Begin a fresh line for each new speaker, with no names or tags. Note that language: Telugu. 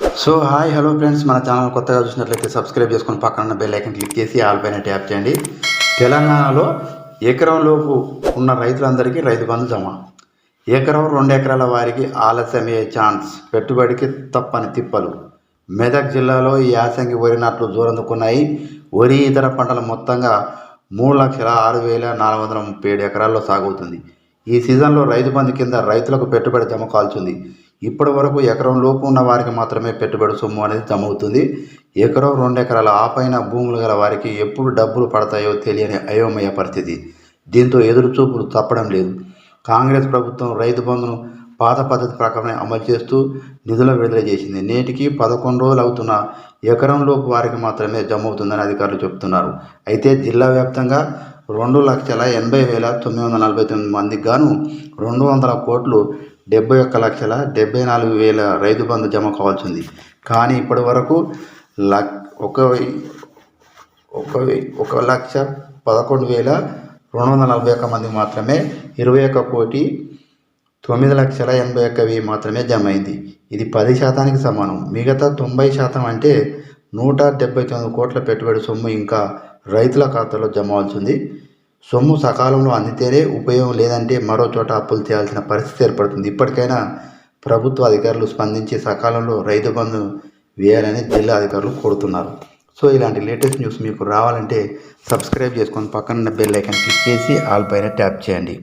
సో హాయ్ హలో ఫ్రెండ్స్ మన ఛానల్ కొత్తగా చూసినట్లయితే సబ్స్క్రైబ్ చేసుకొని పక్కన బెల్ ఐకన్ క్లిక్ చేసి ఆల్ పైన ట్యాప్ చేయండి. తెలంగాణలో ఎకరం లోపు ఉన్న రైతులందరికీ రైతు బంధు జమ. ఎకరం రెండు ఎకరాల వారికి ఆలస్యమయ్యే ఛాన్స్ పెట్టుబడికి తప్పని తిప్పలు. మెదక్ జిల్లాలో ఈ యాసంగి వరి నాట్లు జోరందుకున్నాయి. వరి ఇతర పంటలు మొత్తంగా మూడు లక్షల ఆరు వేల నాలుగు వందల ముప్పై ఏడు ఎకరాల్లో సాగుతుంది ఈ సీజన్లో రైతు బంధు కింద రైతులకు పెట్టుబడి జమ కాల్చుంది. ఇప్పటి వరకు ఎకరం లోపు ఉన్న వారికి మాత్రమే పెట్టుబడి సొమ్ము అనేది జమవుతుంది ఎకరం రెండు ఎకరాల ఆపైన భూములు గల వారికి ఎప్పుడు డబ్బులు పడతాయో తెలియని అయోమయ పరిస్థితి. దీంతో ఎదురు చూపులు తప్పడం లేదు. కాంగ్రెస్ ప్రభుత్వం రైతు బంధును పాత పద్ధతి ప్రకారమే అమలు చేస్తూ నిధుల విడుదల చేసింది. నేటికి పదకొండు రోజులు అవుతున్న ఎకరంలోపు వారికి మాత్రమే జమ అవుతుందని అధికారులు చెబుతున్నారు. అయితే జిల్లా వ్యాప్తంగా రెండు లక్షల ఎనభై వేల తొమ్మిది వందల నలభై తొమ్మిది మందికి గాను రెండు వందల కోట్లు డెబ్బై ఒక్క లక్షల డెబ్బై నాలుగు వేల రైతు బంధు జమ కావాల్సింది కానీ ఇప్పటి వరకు లక్ ఒక ఒక ఒక లక్ష పదకొండు వేల రెండు వందల నలభై ఒక్క మందికి మాత్రమే ఇరవై ఒక్క కోటి తొమ్మిది లక్షల ఎనభై ఒక్క వెయ్యి మాత్రమే జమ అయింది ఇది పది శాతానికి సమానం. మిగతా తొంభై శాతం అంటే నూట డెబ్బై తొమ్మిది కోట్ల పెట్టుబడి సొమ్ము ఇంకా రైతుల ఖాతాలో జమ అవుతుంది సొమ్ము సకాలంలో అందితేనే ఉపయోగం లేదంటే మరో చోట అప్పులు చేయాల్సిన పరిస్థితి ఏర్పడుతుంది. ఇప్పటికైనా ప్రభుత్వ అధికారులు స్పందించి సకాలంలో రైతు బంధు వేయాలని జిల్లా అధికారులు కోరుతున్నారు. సో ఇలాంటి లేటెస్ట్ న్యూస్ మీకు రావాలంటే సబ్స్క్రైబ్ చేసుకొని పక్కన బెల్ ఐకాన్ క్లిక్ చేసి ఆల్ పైన ట్యాప్ చేయండి.